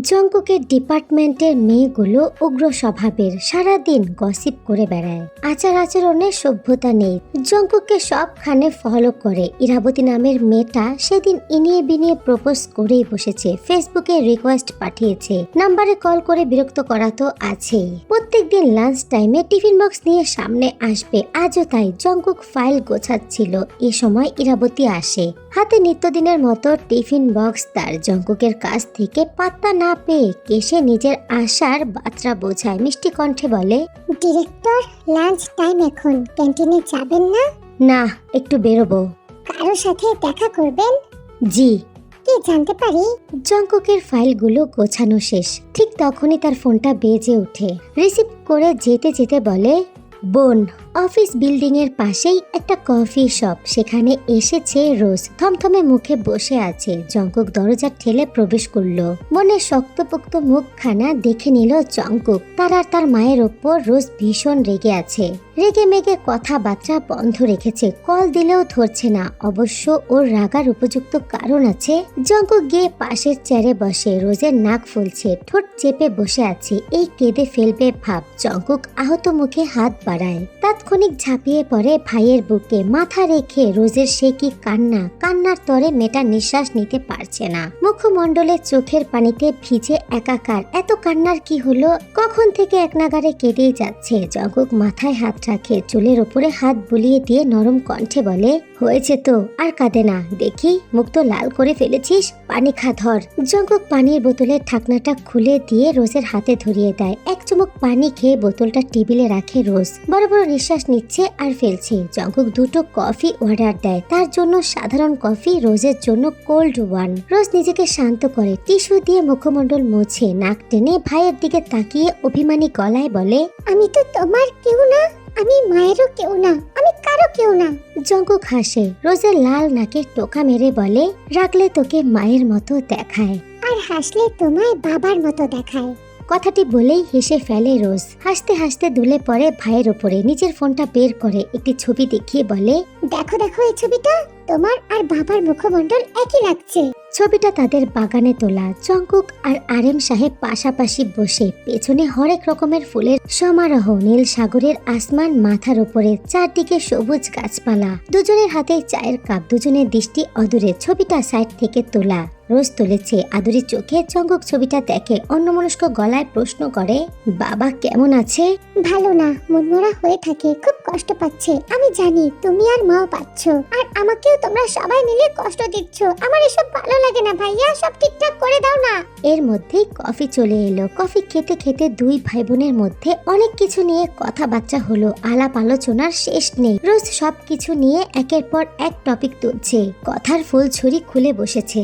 জঙ্কুকের ডিপার্টমেন্টের মেয়েগুলো উগ্র স্বভাবের সারাদিন গসিপ করে বেড়ায়। আচার আচরণে সভ্যতা নেই। জঙ্কুককে সবখানে ফলো করে। ইরাবতী নামের মেয়েটা সেদিন ইনিয়ে বিনিয়ে প্রপোজ করেই বসেছে। ফেসবুকে রিকোয়েস্ট পাঠিয়েছে। নাম্বারে কল করে বিরক্ত করা তো আছেই। প্রত্যেকদিন লাঞ্চ টাইমে টিফিন বক্স নিয়ে সামনে আসবে। আজও তাই জঙ্কুক ফাইল গোছাচ্ছিল। এ সময় ইরাবতী আসে। হাতে নিত্যদিনের মতো টিফিন বক্স তার জঙ্কুকের কাছ থেকে পাত্তা না পেয়ে কেসে নিজের আশার বার্তা বোঝায়? মিষ্টি কণ্ঠে বলে ডিরেক্টর লাঞ্চ টাইম এখন। ক্যান্টিনে যাবেন না? না একটু বেরোবো। কারোর সাথে দেখা করবেন? জি। কি জানতে পারি? জঙ্কুকের ফাইলগুলো গোছানো শেষ। ঠিক তখনই তার ফোনটা বেজে ওঠে। রিসিভ করে যেতে যেতে বলে বোন অফিস বিল্ডিং এর পাশেই একটা কফি শপ। সেখানে এসেছে রোজ। থমথমে মুখে বসে আছে। জঙ্কুক দরজা ঠেলে প্রবেশ করল। বোনের শক্তপোক্ত মুখখানা দেখে নিল জঙ্কুক তার আর তার মায়ের ওপর রোজ ভীষণ রেগে আছে। রেগে মেগে কথাবার্তা বন্ধ রেখেছে। কল দিলেও ধরছে না। অবশ্য ওর রাগার উপযুক্ত কারণ আছে। জঙ্কুক গিয়ে পাশের চেয়ারে বসে। রোজের নাক ফুলছে। ঠোঁট চেপে বসে আছে। এই কেঁদে ফেলবে ভাব। জঙ্কুক আহত মুখে হাত বাড়ায়। তাৎক্ষণিক ঝাঁপিয়ে পড়ে ভাইয়ের বুকে মাথা রেখে রোজের সে কি কান্না, কান্নার তরে মেয়েটা নিঃশ্বাস নিতে পারছে না। মুখমণ্ডলে চোখের পানিতে ভিজে একাকার, এত কান্নার কি হলো? কখন থেকে এক নাগারে কেঁদেই যাচ্ছে? জঙ্কুক মাথায় হাত রাখে, চুলের ওপরে হাত বুলিয়ে দিয়ে নরম কণ্ঠে বলে, হয়েছে তো, আর কাঁদে না। দেখি, মুখ তো লাল করে ফেলেছিস? পানি খা, ধর। জঙ্কুক পানির বোতলের ঢাকনাটা খুলে দিয়ে রোজের হাতে ধরিয়ে দেয়। এক চুমুক পানি খেয়ে বোতলটা টেবিলে রাখে রোজ। বড় বড় নিচ্ছে আর ফেলছে। জঙ্কুক দুটো কফি অর্ডার দেয়। তার জন্য সাধারণ কফি, রোজের জন্য কোল্ড ওয়ান। রোজ নিজেকে শান্ত করে, টিস্যু দিয়ে মুখমণ্ডল মুছে, নাক টেনে ভাইয়ের দিকে তাকিয়ে অভিমানী গলায় বলে, আমি তো তোমার কেউ না, আমি মায়েরও কেউ না, আমি কারও কেউ না। জঙ্কুক হাসে, রোজের লাল নাকে টোকা মেরে বলে রাখলে তোকে মায়ের মতো দেখায়। আর হাসলে তোমায় বাবার মতো দেখায়। কথাটি বলেই হেসে ফেলে রোজ। হাসতে হাসতে দুলে পড়ে ভাইয়ের ওপরে নিজের ফোনটা বের করে একটি ছবি দেখিয়ে বলে, দেখো দেখো এই ছবিটা। তোমার আর বাবার মুখমণ্ডল একই লাগছে। ছবিটা তাদের বাগানে তোলা জঙ্কুক আর আরেম সাহেব পাশাপাশি বসে পেছনে হরেক রকমের ফুলের সমারোহ, নীল সাগরের আসমান মাথার উপরে চারদিকে সবুজ গাছপালা। দুজনের হাতে চায়ের কাপ, দুজনের দৃষ্টি অদূরে ছবিটা সাইড থেকে তোলা। রোজ তুলেছে আদুরি চোখে জঙ্কুক ছবিটা দেখে অন্যমনস্ক গলায় প্রশ্ন করে, বাবা কেমন আছে? ভালো না, মনমরা হয়ে থাকে, খুব কষ্ট পাচ্ছে। আমি জানি, তুমি আর মাও পাচ্ছ। আর আমাকেও তোমরা সবাই মিলে কষ্ট দিচ্ছ। আমার এসব ভালো লাগে না ভাইয়া, সব ঠিকঠাক করে দাও না। এর মধ্যেই কফি চলে এলো। কফি খেতে খেতে দুই ভাই বোনের মধ্যে অনেক কিছু নিয়ে কথাবার্তা হলো। আলাপ আলোচনার শেষ নেই। রোজ সব কিছু নিয়ে একের পর এক টপিক তুলছে। কথার ফুল ছুরি খুলে বসেছে।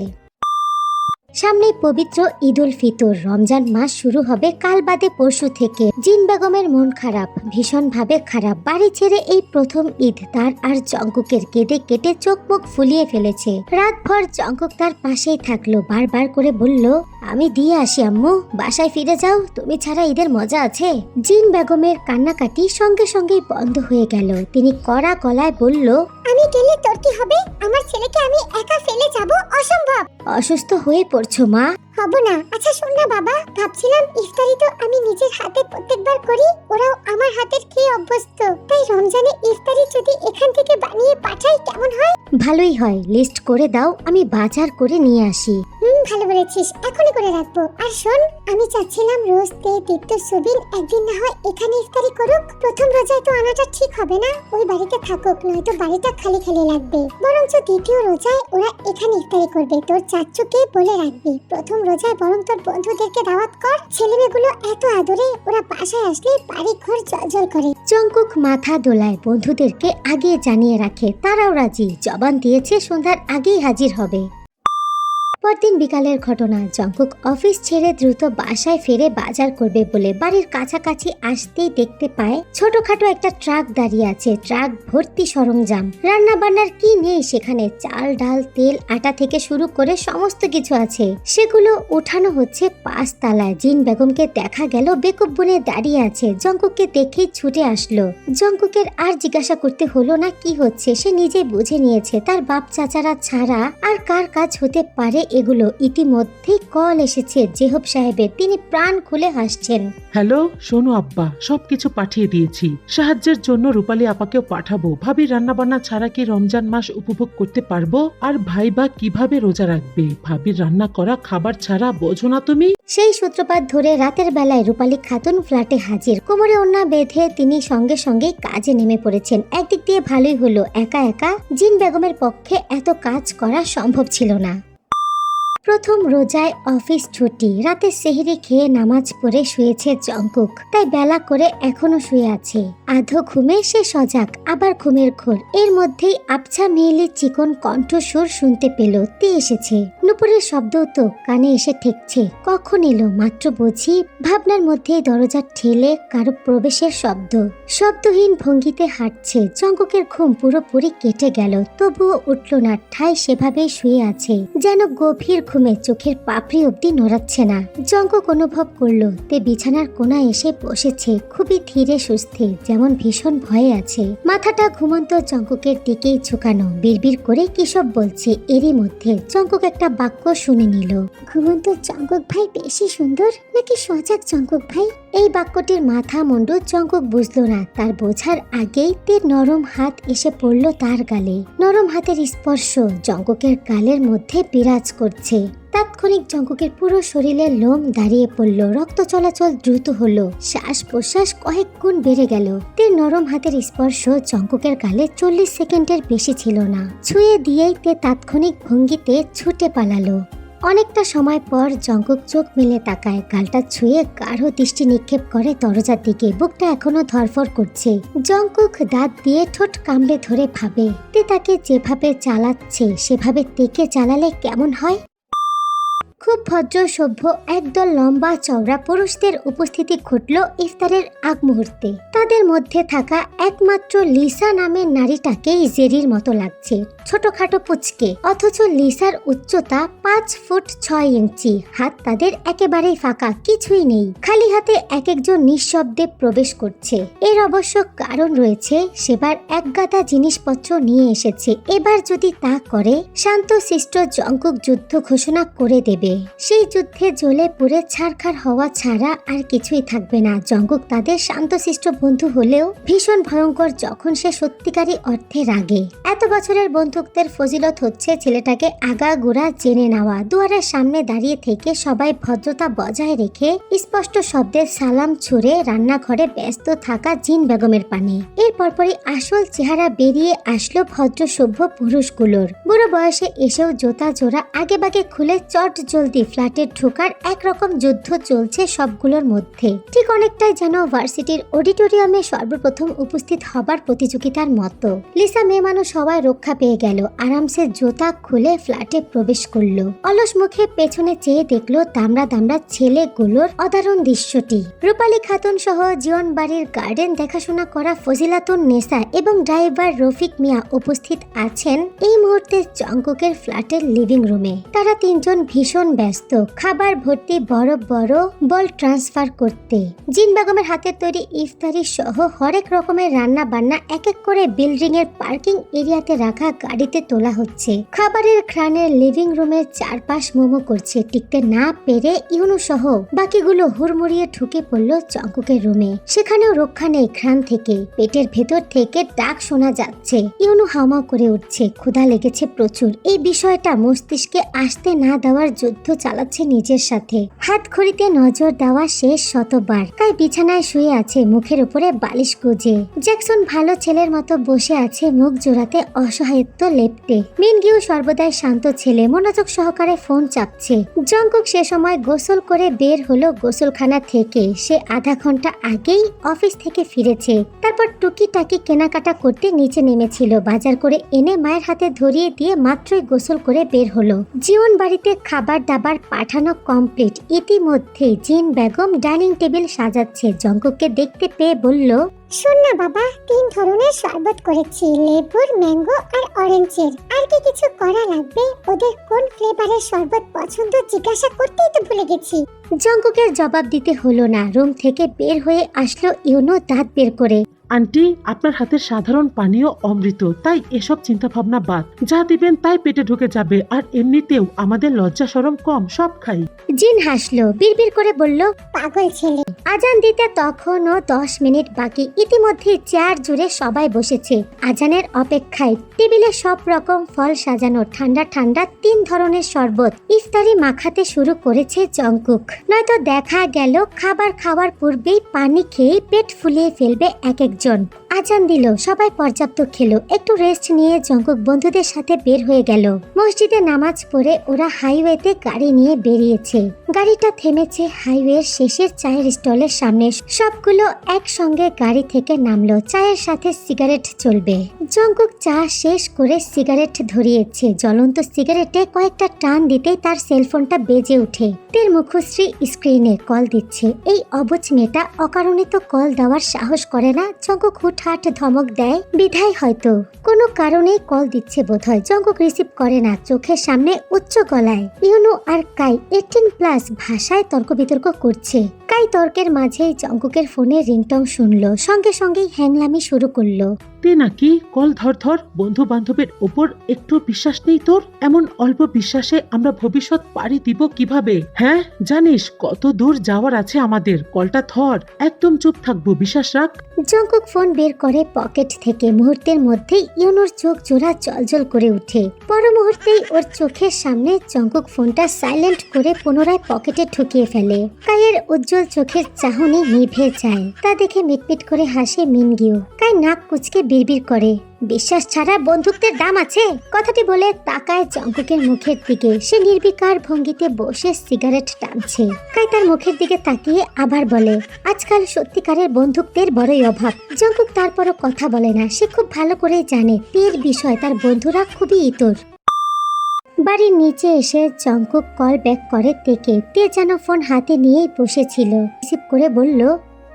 সামনে পবিত্র ঈদুল ফিতর। রমজান মাস শুরু হবে কাল বাদে পরশু থেকে। জিন বেগমের মন খারাপ ভীষণ ভাবে খারাপ। বাড়ি ছেড়ে এই প্রথম ঈদ তার আর জঙ্কুকের কেঁদে কেটে চোখ মুখ ফুলিয়ে ফেলেছে। রাতভর জঙ্কুক তার পাশেই থাকল বারবার করে বলল আমি দিয়ে আসি আম্মু বাসায় ফিরে যাও তুমি ছাড়া ঈদের মজা আছে? জিন বেগমের কান্নাকাটি সঙ্গে সঙ্গেই বন্ধ হয়ে গেল। তিনি কড়া গলায় বলল আমি গেলে তোর কি হবে? আমার ছেলেকে আমি একা ফেলে যাব? অসম্ভব! অসুস্থ হয়ে পড়ছো মা? হব না। আচ্ছা শোন না বাবা। ভাবছিলাম ইফতারি তো আমি নিজের হাতে প্রত্যেকবার করি ওরাও আমার হাতের খেয়ে অভ্যস্ত। তাই রমজানে ইফতারি যদি এখান থেকে বানিয়ে পাঠাই কেমন হয়? ভালোই হয়। লিস্ট করে দাও আমি বাজার করে নিয়ে আসি। হুম ভালো বলেছিস এখনই করে রাখব। আর শোন, আমি চাচ্ছিলাম রোজ তে দীপ্ত সুবিন একদিন না হয় এখানে ইফতারি করুক। প্রথম রোজায় তো আনাটা ঠিক হবে না, ওই বাড়িতে থাকুক, নয়তো বাড়িটা খালি খালি লাগবে। বরঞ্চ দ্বিতীয় রোজায় ওরা এখানে ইফতারি করবে। তোর চাচ্চুকে বলে রাখবি, প্রথম রোজায় বরং তোর বন্ধুদেরকে দাওয়াত কর। ছেলেমেয়েগুলো এত আদরে, ওরা বাসায় আসলে বাড়ি ঘর জলজল করে। চঙ্কুক মাথা দোলায় বন্ধুদেরকে আগে জানিয়ে রাখে, তারাও রাজি। জবান দিয়েছে, সন্ধ্যার আগেই হাজির হবে। পরদিন বিকালের ঘটনা, জঙ্কুক অফিস ছেড়ে দ্রুত বাসায় ফিরে বাজার করবে বলে বাড়ির কাছাকাছি আসতেই দেখতে পায়, ছোটখাটো একটা ট্রাক দাঁড়িয়ে আছে। ট্রাক ভর্তি সরঞ্জাম। রান্না বান্নার কি নেই সেখানে? চাল, ডাল, তেল, আটা থেকে শুরু করে সমস্ত কিছু আছে। সেগুলো উঠানো হচ্ছে পাঁচ তালায় জিন বেগমকে দেখা গেল, বেকুব বনে দাঁড়িয়ে আছে। জঙ্কুককে দেখেই ছুটে আসলো। জঙ্কুকের আর জিজ্ঞাসা করতে হলো না কি হচ্ছে, সে নিজে বুঝে নিয়েছে, তার বাপ চাচারা ছাড়া আর কার কাজ হতে পারে এগুলো ইতিমধ্যেই কল এসেছে জেহব সাহেবের। তিনি প্রাণ খুলে হাসছেন। হ্যালো শোনো আব্বা সবকিছু পাঠিয়ে দিয়েছি। সাহায্যের জন্য রূপালী আপাকেও পাঠাবো। ভাবি রান্নাবান্না ছাড়া কি রমজান মাস উপভোগ করতে পারব? আর ভাই বা কীভাবে রোজা রাখবে? ভাবির রান্না করা খাবার ছাড়া বোঝো না তুমি? সেই সূত্রপাত ধরে রাতের বেলায় রূপালী খাতুন ফ্ল্যাটে হাজির। কোমরে ওন্না বেঁধে তিনি সঙ্গে সঙ্গে কাজে নেমে পড়েছেন। একদিক দিয়ে ভালোই হলো একা একা জিন বেগমের পক্ষে এত কাজ করা সম্ভব ছিল না। প্রথম রোজায় অফিস ছুটি। রাতে সেহরি খেয়ে নামাজ পড়ে শুয়েছে জঙ্কুক। তাই বেলা করে এখনও শুয়ে আছে। আধো ঘুমে সে সজাগ, আবার ঘুমের ঘোর। এর মধ্যেই আবছা মেয়েলি চিকন কণ্ঠস্বর শুনতে পেল। তে এসেছে। নুপুরের শব্দও তো কানে এসে ঠেকছে। কখন এলো? মাত্র বুঝি ভাবনার মধ্যে দরজা ঠেলে কারও প্রবেশের শব্দ। শব্দহীন ভঙ্গিতে হাঁটছে। জঙ্কুকের ঘুম পুরোপুরি কেটে গেল। তবুও উঠল না। ঠাই সেভাবেই শুয়ে আছে। যেন গভীর ঘুমে চোখের পাপড়ি অব্দি নড়াচ্ছে না। জঙ্কুক অনুভব করল, তে বিছানার কোনায় এসে বসেছে খুবই ধীরে সুস্থে, যেমন ভীষণ ভয়ে আছে। মাথাটা ঘুমন্ত চঙ্ককের দিকেই ঝুঁকানো, বিড়বিড় করে কিসব বলছে এরই মধ্যে চঙ্কক একটা বাক্য শুনে নিল। ঘুমন্ত চঙ্কক ভাই বেশি সুন্দর, নাকি সজাগ চঙ্কক ভাই? এই বাক্যটির মাথা মুন্ডু জঙ্কুক বুঝলো না। তার বোঝার আগেই তীর নরম হাত এসে পড়ল তার গালে। নরম হাতের স্পর্শ জঙ্কুকের গালের মধ্যে বিরাজ করছে। তাৎক্ষণিক জঙ্কুকের পুরো শরীরে লোম দাঁড়িয়ে পড়ল। রক্ত চলাচল দ্রুত হলো। শ্বাস প্রশ্বাস কয়েক গুণ বেড়ে গেল। তীর নরম হাতের স্পর্শ জঙ্কুকের গালে চল্লিশ সেকেন্ডের বেশি ছিল না। ছুঁয়ে দিয়েই তে তাৎক্ষণিক ভঙ্গিতে ছুটে পালালো। অনেকটা সময় পর জঙ্কুক চোখ মেলে তাকায়। গালটা ছুঁয়ে গাঢ় দৃষ্টি নিক্ষেপ করে দরজার দিকে। বুকটা এখনও ধরফর করছে। জঙ্কুক দাঁত দিয়ে ঠোঁট কামড়ে ধরে ভাবে, তে তাকে যেভাবে চালাচ্ছে, সেভাবে তেকে চালালে কেমন হয়? খুব ভদ্র সভ্য একদল লম্বা চওড়া পুরুষদের উপস্থিতি ঘটল ইফতারের আগ মুহূর্তে তাদের মধ্যে থাকা একমাত্র লিসা নামের নারীটাকেই জেরির মতো লাগছে। ছোটখাটো পুচকে, অথচ লিসার উচ্চতা পাঁচ ফুট ছয় ইঞ্চি। হাত তাদের একেবারেই ফাঁকা, কিছুই নেই। খালি হাতে এক একজন নিঃশব্দে প্রবেশ করছে। এর অবশ্য কারণ রয়েছে, সেবার একগাদা জিনিসপত্র নিয়ে এসেছে। এবার যদি তা করে শান্তশিষ্ট জঙ্কুক যুদ্ধ ঘোষণা করে দেবে। সেই যুদ্ধে জ্বলে পুড়ে ছারখার হওয়া ছাড়া আর কিছুই থাকবে না। জঙ্কুক তাদের শান্তশিষ্ট বন্ধু হলেও ভীষণ ভয়ঙ্কর যখন সে সত্যিকারী অর্থে রাগে। এত বছরের বন্ধুত্বের ফজিলত হচ্ছে ছেলেটাকে আগাগোড়া জেনে নেওয়া। দুয়ারের সামনে দাঁড়িয়ে থেকে সবাই ভদ্রতা বজায় রেখে স্পষ্ট শব্দে সালাম ছুড়ে রান্নাঘরে ব্যস্ত থাকা জিন বেগমের পানে। এর পরপরই আসল চেহারা বেরিয়ে আসলো ভদ্র সভ্য পুরুষগুলোর। বুড়ো বয়সে এসেও জোতা জোড়া আগে বাগে খুলে চট জলদি ফ্ল্যাটে ঢোকার একরকম যুদ্ধ চলছে সবগুলোর মধ্যে, ঠিক অনেকটাই যেন ভার্সিটির অডিটোরিয়ামে সর্বপ্রথম উপস্থিত হবার প্রতিযোগিতার মতো। লিসা মেয়ে মানুষ সবাই রক্ষা পেয়ে গেল, আরামসে জোতা খুলে ফ্ল্যাটে প্রবেশ করল। অলস মুখে পেছনে চেয়ে দেখল দামড়া দামড়া ছেলেগুলোর অদারুণ দৃশ্যটি। রূপালী খাতুন সহ জীবন বাড়ির গার্ডেন দেখাশোনা করা ফজিলাতুন নেসা এবং ড্রাইভার রফিক মিয়া উপস্থিত আছেন এই মুহূর্তে জঙ্কুকের ফ্ল্যাটের লিভিং রুমে। তারা তিনজন ভীষণ ব্যস্ত। খাবার ভর্তি বড় বড় বল ট্রান্সফার করতে। জিন বেগমের হাতের তৈরি ইফতারি সহ হরেক রকমের রান্না বান্না এক এক করে বিল্ডিং এর পার্কিং এরিয়াতে রাখা গাড়িতে তোলা হচ্ছে। খাবারের ঘ্রাণের লিভিং রুমের চারপাশ মোমো করছে। টিকতে না পেরে ইউনু সহ বাকিগুলো হুড়মুড়িয়ে ঢুকে পড়ল চঙ্কুকের রুমে। সেখানেও রক্ষা নেই ঘ্রাণ থেকে। পেটের ভেতর থেকে ডাক শোনা যাচ্ছে। ইউনু হাওমাও করে উঠছে। ক্ষুধা লেগেছে প্রচুর। এই বিষয়টা মস্তিষ্কে আসতে না দেওয়ার যুদ্ধ চালাচ্ছে নিজের সাথে। হাত ঘড়িতে নজর দেওয়া শেষ শতবার। তাই বিছানায় শুয়ে আছে মুখের উপরে বালিশ গুজে। জ্যাকসন ভালো ছেলের মতো বসে আছে মুখ জোড়াতে অসহায়ত্ব লেপটে। মিনগিও সর্বদাই শান্ত ছেলে, মনোযোগ সহকারে ফোন চাপছে। জঙ্কুক সে সময় গোসল করে বের হলো গোসলখানা থেকে। সে আধা ঘণ্টা আগেই অফিস থেকে ফিরেছে। তারপর টুকিটাকি কেনাকাটা করতে নিচে নেমেছিল। বাজার করে এনে মায়ের হাতে ধরিয়ে দিয়ে মাত্রই গোসল করে বের হলো। জীবন বাড়িতে খাবার দাবার পাঠানো কমপ্লিট ইতিমধ্যেই জিন বেগম ডাইনিং টেবিল সাজাচ্ছে। জঙ্কুককে দেখতে পেয়ে বলল শোন না বাবা তিন ধরনের শরবত করেছি লেবুর ম্যাঙ্গো আর অরেঞ্জের। আর কি কিছু করা লাগবে? ওদের কোন ফ্লেভারের শরবত পছন্দ জিজ্ঞাসা করতেই তো ভুলে গেছি। জঙ্কুকের জবাব দিতে হলো না। রুম থেকে বের হয়ে আসলো ইউনো দাঁত বের করে। আন্টি, আপনার হাতের সাধারণ পানীয় অমৃত, তাই এসব চিন্তা ভাবনা বাদ। যা দিবেন তাই পেটে ঢুকে যাবে, আর এমনিতেও আমাদের লজ্জা সরম কম, সব খাই। জিন হাসলো, বিড়বিড় করে বলল, পাগল ছেলে। আজান দিতে তখনও দশ মিনিট বাকি। ইতিমধ্যে চেয়ার জুড়ে সবাই বসেছে। আজানের অপেক্ষায় টেবিলে সব রকম ফল সাজানো, ঠান্ডা ঠান্ডা তিন ধরনের শরবত। ইফতারি মাখাতে শুরু করেছে জঙ্কুক নয়তো দেখা গেল, খাবার খাওয়ার পূর্বেই পানি খেয়ে পেট ফুলিয়ে ফেলবে এক একজন। আজান দিল, সবাই পর্যাপ্ত খেলো, একটু রেস্ট নিয়ে জঙ্কুক বন্ধুদের সাথে বের হয়ে গেল। মসজিদে নামাজ পড়ে ওরা হাইওয়েতে গাড়ি নিয়ে বেরিয়েছে। গাড়িটা থেমেছে হাইওয়ের শেষের চায়ের স্টলের সামনে। সবগুলো একসঙ্গে গাড়ি থেকে নামলো, চায়ের সাথে সিগারেট চলবে। জঙ্কুক চা শেষ করে সিগারেট ধরিয়েছে। জ্বলন্ত সিগারেটে কয়েকটা টান দিতেই তার সেলফোনটা বেজে ওঠে। তের মুখশ্রী স্ক্রিনে কল দিচ্ছে। এই অবুজ মেয়েটা অকারণে তো কল দেওয়ার সাহস করে না জঙ্কুক হুটহাট ধমক দেয়, বিধায় হয়তো। কোনো কারণে কল দিচ্ছে বোধহয়। জঙ্কুক রিসিভ করে না, চোখের সামনে উচ্চ গলায়। ইউনো আর কাই এইটিন প্লাস ভাষায় তর্ক বিতর্ক করছে। কাই তর্কের মাঝেই জঙ্কুকের ফোনে রিংটং শুনলো, সঙ্গে সঙ্গেই হ্যাংলামি শুরু করল। তে নাকি কল ধর ধর বন্ধু বান্ধবের ওপর একটু বিশ্বাস নেই তোর? এমন অল্প বিশ্বাসে আমরা ভবিষ্যৎ পাড়ি দিব কীভাবে? হ্যাঁ জানিস কত দূর যাওয়ার আছে আমাদের। কলটা ধর, একদম চুপ থাকব, বিশ্বাস রাখ। জঙ্কুক ফোন বের করে পকেট থেকে মুহূর্তের মধ্যেই ইউনোর চোখ জোড়া জলজল করে ওঠে পর মুহূর্তেই ওর চোখের সামনে জঙ্কুক ফোনটা সাইলেন্ট করে পুনরায় পকেটে ঢুকিয়ে ফেলে। কায়ের উজ্জ্বল চোখের চাহনি নিভে যায়। তা দেখে মিটমিট করে হাসে মিনগিও। কাই নাক কুচকে বিড়বিড় করে। বিশ্বাস ছাড়া বন্ধুত্বের দাম আছে? কথাটি বলে তাকায় জঙ্কুকের মুখের দিকে। সে নির্বিকার ভঙ্গিতে বসে সিগারেট টানছে। কাই তার মুখের দিকে তাকিয়ে আবার বলে, আজকাল সত্যিকারের বন্ধুত্বের বড়ই অভাব। জঙ্কুক তারপরও কথা বলে না। সে খুব ভালো করেই জানে তের বিষয় তার বন্ধুরা খুবই ইতর। বাড়ির নিচে এসে জঙ্কুক কল ব্যাক করে তেকে তে যেন ফোন হাতে নিয়েই বসেছিল। রিসিভ করে বলল,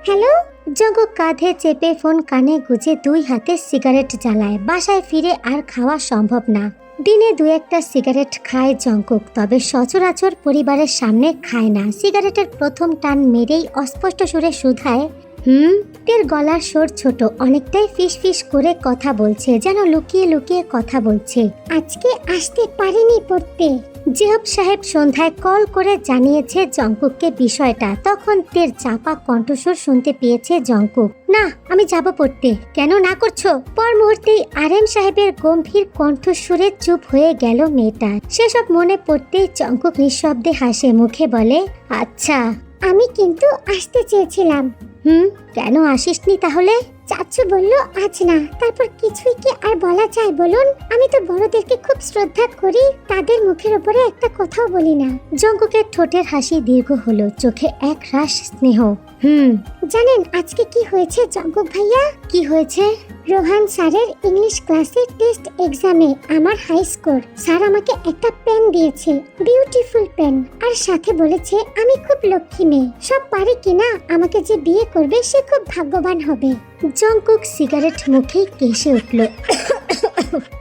হ্যালো? জঙ্কুক কাঁধে চেপে ফোন কানে গুজে দুই হাতে সিগারেট জ্বালায়। বাসায় ফিরে আর খাওয়া সম্ভব না। দিনে দু একটা সিগারেট খায় জঙ্কুক, তবে সচরাচর পরিবারের সামনে খায় না। সিগারেটের প্রথম টান মেরেই অস্পষ্ট সুরে শুধায় হুম? তের গলার স্বর ছোট, অনেকটাই ফিস ফিস করে কথা বলছে, যেন লুকিয়ে লুকিয়ে কথা বলছে। আজকে আসতে পারিনি পড়তে। জেহব সাহেব সন্ধ্যায় কল করে জানিয়েছে জঙ্কুককে বিষয়টা। তখন তের চাপা কণ্ঠস্বর শুনতে পেয়েছে জঙ্কুক। না, আমি যাব পড়তে। কেন না করছ? পর মুহূর্তেই আরএম সাহেবের গম্ভীর কণ্ঠস্বরে চুপ হয়ে গেল মেয়েটা। সেসব মনে পড়তেই জঙ্কুক নিঃশব্দে হাসে, মুখে বলে আচ্ছা আমি কিন্তু আসতে চেয়েছিলাম। হুম কেন আসিসনি তাহলে? চাচু বলল, আজ না, তারপর কিছুই কি আর বলা যায় বলুন? আমি তো বড়দেরকে খুব শ্রদ্ধা করি, তাদের মুখের উপরে একটা কথাও বলি না। জঙ্কুকের ঠোঁটের হাসি দীর্ঘ হলো, চোখে এক রাশ স্নেহ। হুম, জানেন আজকে কি হয়েছে জঙ্কুক ভাইয়া? কি হয়েছে? রোহান স্যারের ইংলিশ ক্লাসের টেস্ট এক্সামে আমার হাই স্কোর। স্যার আমাকে একটা পেন দিয়েছে, বিউটিফুল পেন, আর সাথে বলেছে আমি খুব লক্ষ্মী মেয়ে। সব পারে কিনা আমাকে যে বিয়ে করবে সে খুব ভাগ্যবান হবে। জঙ্কুক সিগারেট মুখে কেসে উঠল।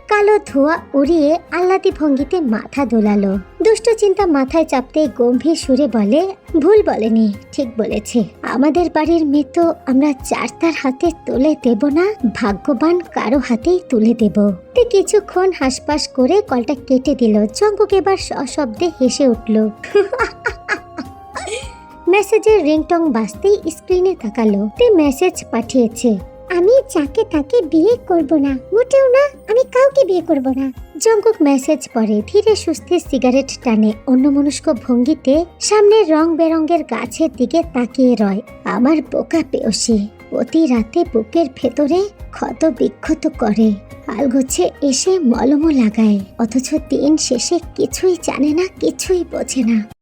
কালো ধোঁয়া উড়িয়ে আহ্লাদি ভঙ্গিতে মাথা দোলালো। দুষ্ট চিন্তা মাথায় চাপতে গম্ভীর সুরে বলে, ভুল বলেনি, ঠিক বলেছে। আমাদের বাড়ির মেয়ে আমরা চার তার হাতে তুলে দেব না, ভাগ্যবান কারও হাতেই তুলে দেব। তে কিছুক্ষণ হাসপাস করে কলটা কেটে দিল। জঙ্কুক এবার সশব্দে হেসে উঠল। মেসেজের রিংটং বাজতেই স্ক্রিনে তাকালো। তে মেসেজ পাঠিয়েছে, আমি যাকে তাকে বিয়ে করব না, মোটেও না, আমি কাউকে বিয়ে করব না। জঙ্কুক মেসেজ পড়ে ধীরে সুস্থে সিগারেট টানে অন্যমনস্ক ভঙ্গিতে সামনের রং বেরঙের গাছের দিকে তাকিয়ে রয়, আমার বোকা পেয়সী অতি রাতে বুকের ভেতরে ক্ষত বিক্ষত করে, আলগোছে এসে মলমও লাগায়, অথচ দিন শেষে কিছুই জানে না, কিছুই বোঝে না।